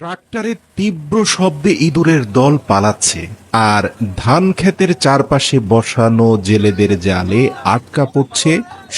ট্রাক্টরের তীব্র শব্দে ইঁদুরের দল পালাচ্ছে, আর ধান ক্ষেতের চারপাশে বসানো জেলেদের জালে আটকা পড়ছে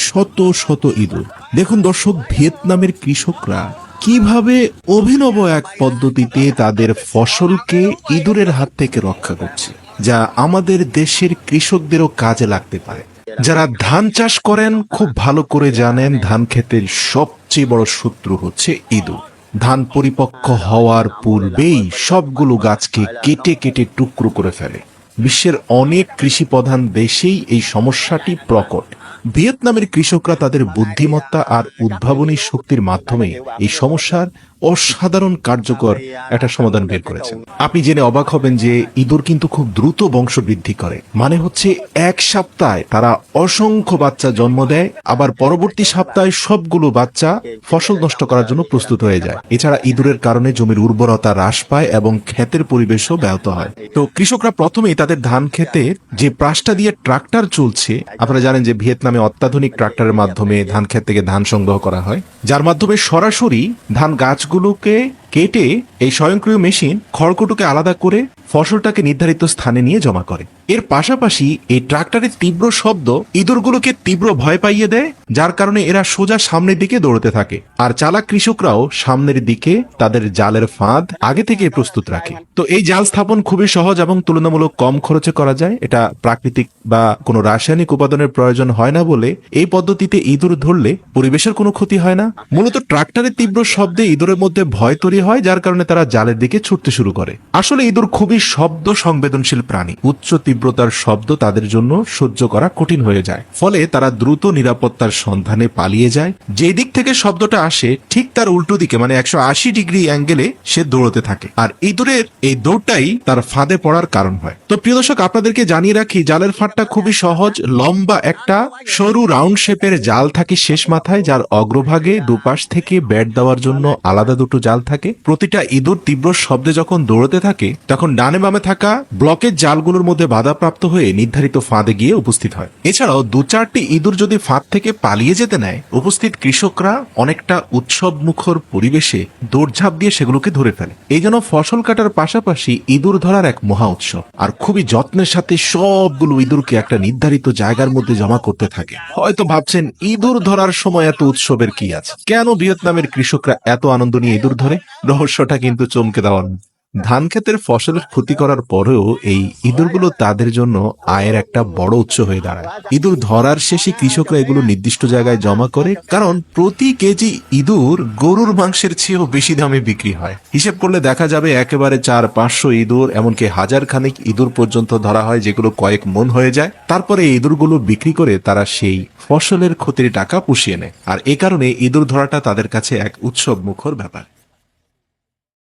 শত শত ইঁদুর। দেখুন দর্শক, ভিয়েতনামের কৃষকরা কীভাবে অভিনব এক পদ্ধতিতে তাদের ফসলকে ইঁদুরের হাত থেকে রক্ষা করছে, যা আমাদের দেশের কৃষকদেরও কাজে লাগতে পারে। যারা ধান চাষ করেন, খুব ভালো করে জানেন ধান ক্ষেতের সবচেয়ে বড় শত্রু হচ্ছে ইঁদুর। ধান পরিপক্ক হওয়ার পূর্বেই সবগুলো গাছকে কেটে কেটে টুকরো করে ফেলে। বিশ্বের অনেক কৃষি প্রধান দেশেই এই সমস্যাটি প্রকট। ভিয়েতনামের কৃষকরা তাদের বুদ্ধিমত্তা আর উদ্ভাবনী শক্তির মাধ্যমে এই সমস্যার অসাধারণ কার্যকর একটা সমাধান বের করেছেন। আপনি জেনে অবাক হবেন যে ইঁদুর কিন্তু খুব দ্রুত বংশ বৃদ্ধি করে। মানে হচ্ছে এক সপ্তাহে তারা অসংখ্য বাচ্চা জন্ম দেয়, আবার পরবর্তী সপ্তাহে সবগুলো বাচ্চা ফসল নষ্ট করার জন্য প্রস্তুত হয়ে যায়। এছাড়া ইঁদুরের কারণে জমির উর্বরতা হ্রাস পায় এবং ক্ষেতের পরিবেশও ব্যাহত হয়। তো কৃষকরা প্রথমেই তাদের ধান ক্ষেতে যে প্রাসটা দিয়ে ট্রাক্টর চলছে, আপনারা জানেন যে ভিয়েতনামে অত্যাধুনিক ট্রাক্টরের মাধ্যমে ধান ক্ষেত থেকে ধান সংগ্রহ করা হয়। যার মাধ্যমে সরাসরি ধান গাছগুলোকে কেটে এই স্বয়ংক্রিয় মেশিন খড়কুটোকে আলাদা করে ফসলটাকে নির্ধারিত স্থানে নিয়ে জমা করে। এর পাশাপাশি এই ট্রাক্টরের তীব্র শব্দ ইঁদুরগুলোকে তীব্র ভয় পাইয়ে দেয়, যার কারণে এরা সোজা সামনের দিকে দৌড়তে থাকে। আর চালাক কৃষকরাও সামনের দিকে তাদের জালের ফাঁদ আগে থেকে প্রস্তুত রাখে। তো এই জাল স্থাপন খুবই সহজ এবং তুলনামূলক কম খরচে করা যায়। এটা প্রাকৃতিক বা কোনো রাসায়নিক উপাদানের প্রয়োজন হয় না বলে এই পদ্ধতিতে ইঁদুর ধরলে পরিবেশের কোনো ক্ষতি হয় না। মূলত ট্রাক্টরের তীব্র শব্দে ইঁদুরের মধ্যে ভয় তৈরি হয়, যার কারণে তারা জালের দিকে ছুটতে শুরু করে। আসলে ইঁদুর খুবই শব্দ সংবেদনশীল প্রাণী। উচ্চ তীব্রতার শব্দ তাদের জন্য সহ্য করা কঠিন হয়ে যায়। ফলে তারা দ্রুত নিরাপত্তার সন্ধানে পালিয়ে যায়। যে দিক থেকে শব্দটা আসে, ঠিক তার উল্টো দিকে মানে একশো আশি ডিগ্রি অ্যাঙ্গেলে সে দৌড়তে থাকে। আর ইঁদুরের এই দৌড়টাই তার ফাঁদে পড়ার কারণ হয়। তো প্রিয় দর্শক, আপনাদেরকে জানিয়ে রাখি, জালের ফাঁদটা খুবই সহজ, লম্বা একটা, সরু রাউন্ড শেপের জাল থাকে শেষ মাথায়, যার অগ্রভাগে দুপাশ থেকে ব্যাট দেওয়ার জন্য আলাদা দুটো জাল থাকে। প্রতিটা ইঁদুর তীব্র শব্দে যখন দৌড়তে থাকে, তখন ডানে বামে থাকা ব্লকের জালগুলোর মধ্যে বাধাপ্রাপ্ত হয়ে নির্ধারিত ফাঁদে গিয়ে উপস্থিত হয়। এছাড়াও দু চারটি ইঁদুর যদি ফাঁদ থেকে পালিয়ে যেতে নেয়, উপস্থিত কৃষকরা অনেকটা উৎসব মুখর পরিবেশে দৌড়ঝাঁপ দিয়ে সেগুলোকে ধরে ফেলে। এই জন্য ফসল কাটার পাশাপাশি ইঁদুর ধরার এক মহা উৎসব। আর খুবই যত্নের সাথে সবগুলো ইঁদুরকে একটা নির্ধারিত জায়গার মধ্যে জমা করতে থাকে। হয়তো ভাবছেন, ইঁদুর ধরার সময় এত উৎসবের কি আছে? কেন ভিয়েতনামের কৃষকরা এত আনন্দ নিয়ে ইঁদুর ধরে? রহস্যটা কিন্তু চমকে দেওয়ার ধান ক্ষেতের ফসলের ক্ষতি করার পরেও এই ইঁদুরগুলো তাদের জন্য আয়ের একটা বড় উৎস হয়ে দাঁড়ায়। ইঁদুর ধরার শেষে কৃষকরা এগুলো নির্দিষ্ট জায়গায় জমা করে, কারণ প্রতি কেজি ইঁদুর গরুর মাংসের চেয়েও বেশি দামে বিক্রি হয়। হিসেব করলে দেখা যাবে একেবারে চার পাঁচশো ইঁদুর, এমনকি হাজার খানিক ইঁদুর পর্যন্ত ধরা হয়, যেগুলো কয়েক মন হয়ে যায়। তারপরে ইঁদুরগুলো বিক্রি করে তারা সেই ফসলের ক্ষতির টাকা পুষিয়ে নেয়। আর এ কারণে ইঁদুর ধরাটা তাদের কাছে এক উৎসব মুখর ব্যাপার।